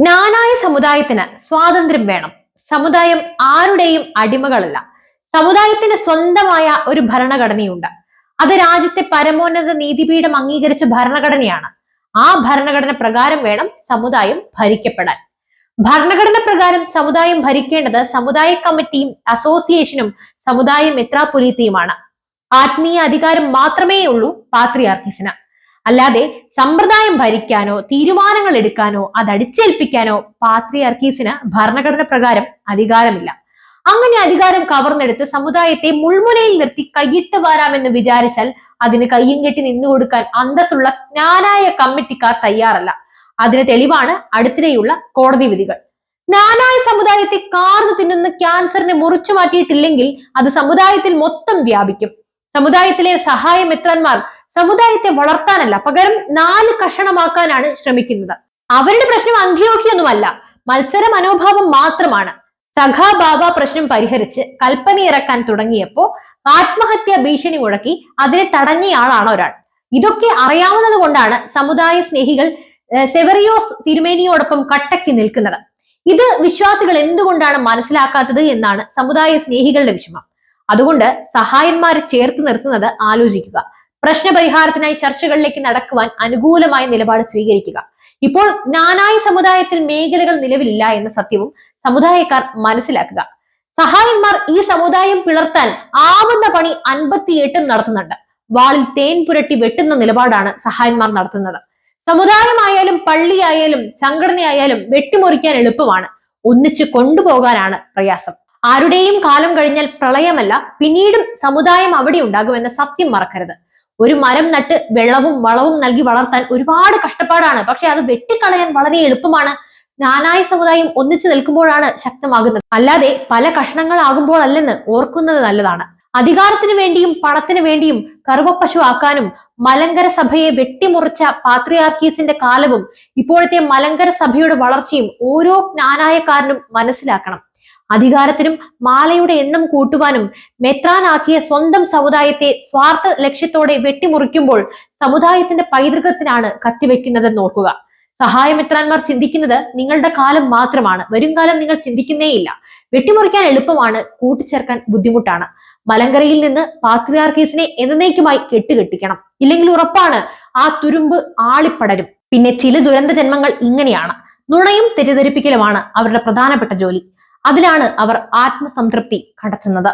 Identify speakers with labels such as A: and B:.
A: ജ്ഞാനായ സമുദായത്തിന് സ്വാതന്ത്ര്യം വേണം. സമുദായം ആരുടെയും അടിമകളല്ല. സമുദായത്തിന് സ്വന്തമായ ഒരു ഭരണഘടനയുണ്ട്. അത് രാജ്യത്തെ പരമോന്നത നീതിപീഠം അംഗീകരിച്ച ഭരണഘടനയാണ്. ആ ഭരണഘടന പ്രകാരം വേണം സമുദായം ഭരിക്കപ്പെടാൻ. ഭരണഘടന പ്രകാരം സമുദായം ഭരിക്കേണ്ടത് സമുദായ കമ്മിറ്റിയും അസോസിയേഷനും സമുദായ മെത്രാപൊലീത്തയുമാണ്. ആത്മീയ അധികാരം മാത്രമേ ഉള്ളൂ പാത്രിയാർക്കീസിന്. അല്ലാതെ സമ്പ്രദായം ഭരിക്കാനോ തീരുമാനങ്ങൾ എടുക്കാനോ അത് അടിച്ചേൽപ്പിക്കാനോ പാത്രിയാർക്കീസിന് ഭരണഘടന പ്രകാരം അധികാരമില്ല. അങ്ങനെ അധികാരം കവർന്നെടുത്ത് സമുദായത്തെ മുൾമുനയിൽ നിർത്തി കൈയിട്ട് വാരാമെന്ന് വിചാരിച്ചാൽ അതിന് കയ്യും കെട്ടി നിന്നു കൊടുക്കാൻ അന്തസ്സുള്ള ജ്ഞാനായ കമ്മിറ്റിക്കാർ തയ്യാറല്ല. അതിന് തെളിവാണ് അടുത്തിടെയുള്ള കോടതി വിധികൾ. ജ്ഞാനായ സമുദായത്തെ കാർന്നു തിന്നുന്ന ക്യാൻസറിനെ മുറിച്ചു മാറ്റിയിട്ടില്ലെങ്കിൽ അത് സമുദായത്തിൽ മൊത്തം വ്യാപിക്കും. സമുദായത്തിലെ സഹായമെത്രന്മാർ സമുദായത്തെ വളർത്താനല്ല പകരം നാല് കഷണമാക്കാനാണ് ശ്രമിക്കുന്നത്. അവരുടെ പ്രശ്നം അങ്കിയോക്കിയൊന്നുമല്ല മത്സര മനോഭാവം മാത്രമാണ് സഖാബാബ പ്രശ്നം പരിഹരിച്ച് കൽപ്പന ഇറക്കാൻ തുടങ്ങിയപ്പോ ആത്മഹത്യാ ഭീഷണി മുഴക്കി അതിനെ തടഞ്ഞയാളാണ് ഒരാൾ. ഇതൊക്കെ അറിയാവുന്നത് കൊണ്ടാണ് സമുദായ സ്നേഹികൾ സെവറിയോസ് തിരുമേനിയോടൊപ്പം കട്ടക്കി നിൽക്കുന്നത്. ഇത് വിശ്വാസികൾ എന്തുകൊണ്ടാണ് മനസ്സിലാക്കാത്തത് എന്നാണ് സമുദായ സ്നേഹികളുടെ വിഷമം. അതുകൊണ്ട് സഹായന്മാരെ ചേർത്ത് നിർത്തുന്നത് ആലോചിക്കുക. പ്രശ്നപരിഹാരത്തിനായി ചർച്ചകളിലേക്ക് നടക്കുവാൻ അനുകൂലമായ നിലപാട് സ്വീകരിക്കുക. ഇപ്പോൾ നാനായി സമുദായത്തിൽ മേഖലകൾ നിലവിലില്ല എന്ന സത്യവും സമുദായക്കാർ മനസ്സിലാക്കുക. സഹായന്മാർ ഈ സമുദായം പിളർത്താൻ ആവുന്ന പണി അൻപത്തിയെട്ടും നടത്തുന്നുണ്ട്. വാളിൽ തേൻ പുരട്ടി വെട്ടുന്ന നിലപാടാണ് സഹായന്മാർ നടത്തുന്നത്. സമുദായമായാലും പള്ളിയായാലും സംഘടനയായാലും വെട്ടിമുറിക്കാൻ എളുപ്പമാണ്. ഒന്നിച്ച് കൊണ്ടുപോകാനാണ് പ്രയാസം. ആരുടെയും കാലം കഴിഞ്ഞാൽ പ്രളയമല്ല പിന്നീടും സമുദായം അവിടെ ഉണ്ടാകുമെന്ന സത്യം മറക്കരുത്. ഒരു മരം നട്ട് വെള്ളവും വളവും നൽകി വളർത്താൻ ഒരുപാട് കഷ്ടപ്പാടാണ്. പക്ഷെ അത് വെട്ടിക്കളയാൻ വളരെ എളുപ്പമാണ്. നാനായ സമുദായം ഒന്നിച്ചു നിൽക്കുമ്പോഴാണ് ശക്തമാകുന്നത്. അല്ലാതെ പല കഷ്ണങ്ങളാകുമ്പോഴല്ലെന്ന് ഓർക്കുന്നത് നല്ലതാണ്. അധികാരത്തിന് വേണ്ടിയും പണത്തിന് വേണ്ടിയും കറുവപ്പശു ആക്കാനും മലങ്കര സഭയെ വെട്ടിമുറിച്ച പാത്രിയാർക്കീസിന്റെ കാലവും ഇപ്പോഴത്തെ മലങ്കര സഭയുടെ വളർച്ചയും ഓരോ ജ്ഞാനായക്കാരനും മനസ്സിലാക്കണം. അധികാരത്തിനും മാലയുടെ എണ്ണം കൂട്ടുവാനും മെത്രാനാക്കിയ സ്വന്തം സമുദായത്തെ സ്വാർത്ഥ ലക്ഷ്യത്തോടെ വെട്ടിമുറിക്കുമ്പോൾ സമുദായത്തിന്റെ പൈതൃകത്തിനാണ് കത്തിവെക്കുന്നതെന്ന് ഓർക്കുക. സഹായമെത്രാന്മാർ ചിന്തിക്കുന്നത് നിങ്ങളുടെ കാലം മാത്രമാണ്. വരും കാലം നിങ്ങൾ ചിന്തിക്കുന്നേയില്ല. വെട്ടിമുറിക്കാൻ എളുപ്പമാണ്. കൂട്ടിച്ചേർക്കാൻ ബുദ്ധിമുട്ടാണ്. മലങ്കരയിൽ നിന്ന് പാത്രിയാർക്കീസിനെ എന്നേക്കുമായി കെട്ടുകെട്ടിക്കണം. ഇല്ലെങ്കിൽ ഉറപ്പാണ് ആ തുരുമ്പ് ആളിപ്പടരും. പിന്നെ ചില ദുരന്ത ജന്മങ്ങൾ ഇങ്ങനെയാണ്. നുണയും തെറ്റിദ്ധരിപ്പിക്കലുമാണ് അവരുടെ പ്രധാനപ്പെട്ട ജോലി. അതിലാണ് അവർ ആത്മസംതൃപ്തി കണ്ടെത്തുന്നത്.